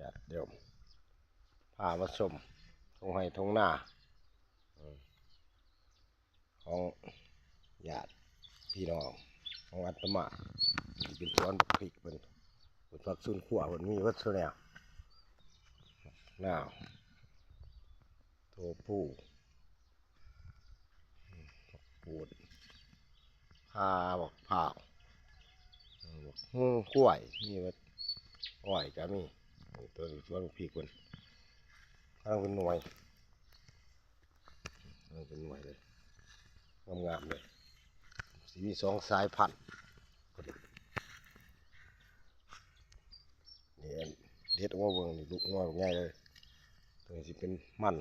ญาติโยมพามาชมทงไห้ทงหน้า ของญาติพี่น้องของอัตมานี่เป็นสวนบักพริกเป็นเป็นผักซุนขั่วเป็นมีวัตถุแนวหน้าวโทผู้ปูดพาบอกพร้าวอืมบักกล้วยมีวัดอ้อยก็มี ตัวนี้วนบักพริกเป็นกำลังเป็นหน่วยกำลังเป็นหน่วยเลยงามๆเลยสีมีสองสายพันธุ์นี่เด็ดออกมาเบิ่งนี่ลูกน้อยง่ายเลยตัวนี้สิเป็นมัน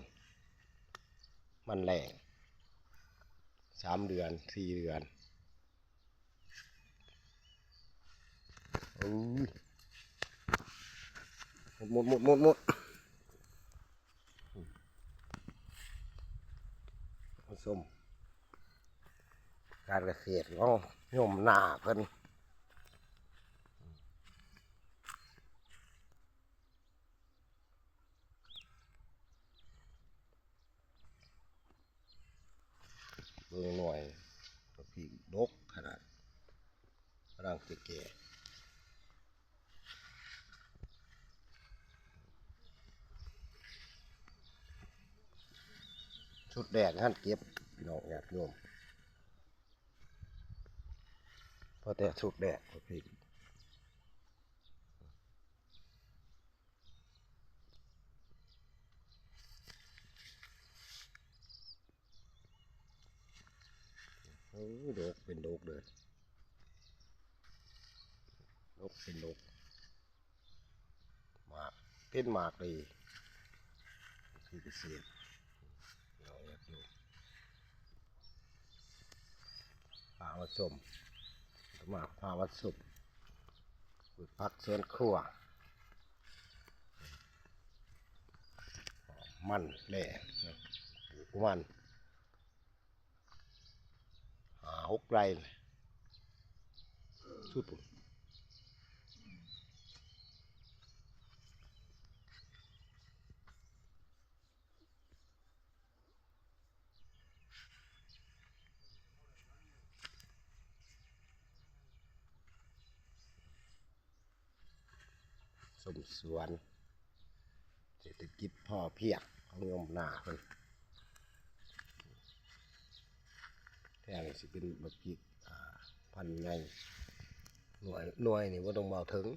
มันแรงสามเดือนสี่เดือนโอ้ หมดหมดหมดหมดผสมการเกษตรของโยมหน้าเพิ่นเบิ่งหน่อยกระพีดกขนาดร่างแก่ ชุดแดงท่านเก็บพี่น้องญาติโยมพราะแต่ชุดแดงพีโอ้ดกเป็นดกเลยดกเป็นดกหมากเป็นหมากดีคือเกษตรพี่น้องญาติโยม พามาชมมาพาวัดสุขพักสวนครัว มันแหล่ปลูกมันหาหกไรสุดปุ่น สมสวน เศรษฐกิจพ่อเพียงของโยมนาเพิ่นแท่งสิเป็นบักจิกพันไงหน่วยหน่วยนี่ว่าต้องเบาถึง